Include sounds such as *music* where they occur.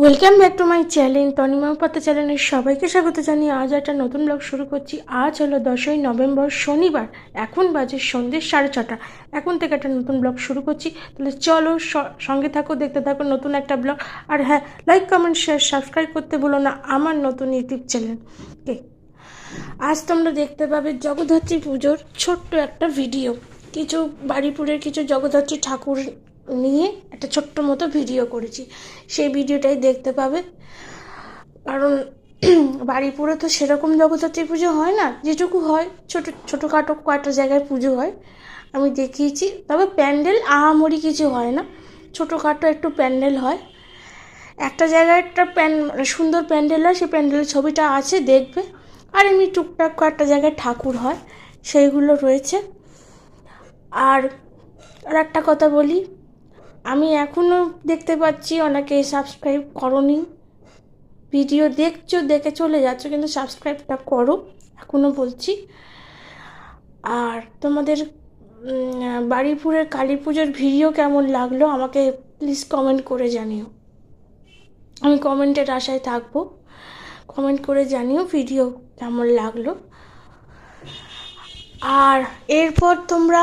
Welcome back to my channel Tanima পাতা চ্যানেলের সবাইকে স্বাগত জানিয়ে আজ একটা নতুন ব্লগ শুরু করছি। আজ হলো দশই নভেম্বর, শনিবার। এখন বাজে সন্ধ্যে সাড়ে ছটা। এখন থেকে একটা নতুন ব্লগ শুরু করছি। তাহলে চলো সঙ্গে থাকো, দেখতে থাকো নতুন একটা ব্লগ আর হ্যাঁ লাইক কমেন্ট শেয়ার সাবস্ক্রাইব করতে ভুলো না আমার নতুন ইউটিউব চ্যানেলকে আজ তোমরা দেখতে পাবে জগদ্ধাত্রী পুজোর ছোট্ট একটা ভিডিও কিছু বাড়িপুরের কিছু জগদ্ধাত্রী ঠাকুর নিয়ে একটা ছোট্ট মতো ভিডিও করেছি। সেই ভিডিওটাই দেখতে পাবে। কারণ *clears throat* বাড়িপুরে তো সেরকম জগদ্ধাত্রী পুজো হয় না, যেটুকু হয়। ছোটো ছোটোখাটো কয়েকটা জায়গায় পুজো হয়। আমি দেখিয়েছি। তবে প্যান্ডেল আহামরি কিছু হয় না। ছোটোখাটো একটু প্যান্ডেল হয়। একটা জায়গায় একটা প্যান মানে সুন্দর প্যান্ডেল হয়, সেই প্যান্ডেলের ছবিটা আছে, দেখবে। আর এমনি টুকটাক কয়েকটা জায়গায় ঠাকুর হয়, সেইগুলো রয়েছে। আর আর একটা কথা বলি আমি এখনও দেখতে পাচ্ছি, অনেকে সাবস্ক্রাইব করনি। ভিডিও দেখছ, দেখে চলে যাচ্ছ, কিন্তু সাবস্ক্রাইবটা করো এখনও বলছি। আর তোমাদের বাড়িপুরের কালী পুজোর ভিডিও কেমন লাগল, আমাকে প্লিজ কমেন্ট করে জানিও। আমি কমেন্টের আশায় থাকব। কমেন্ট করে জানিও ভিডিও কেমন লাগল। আর এরপর তোমরা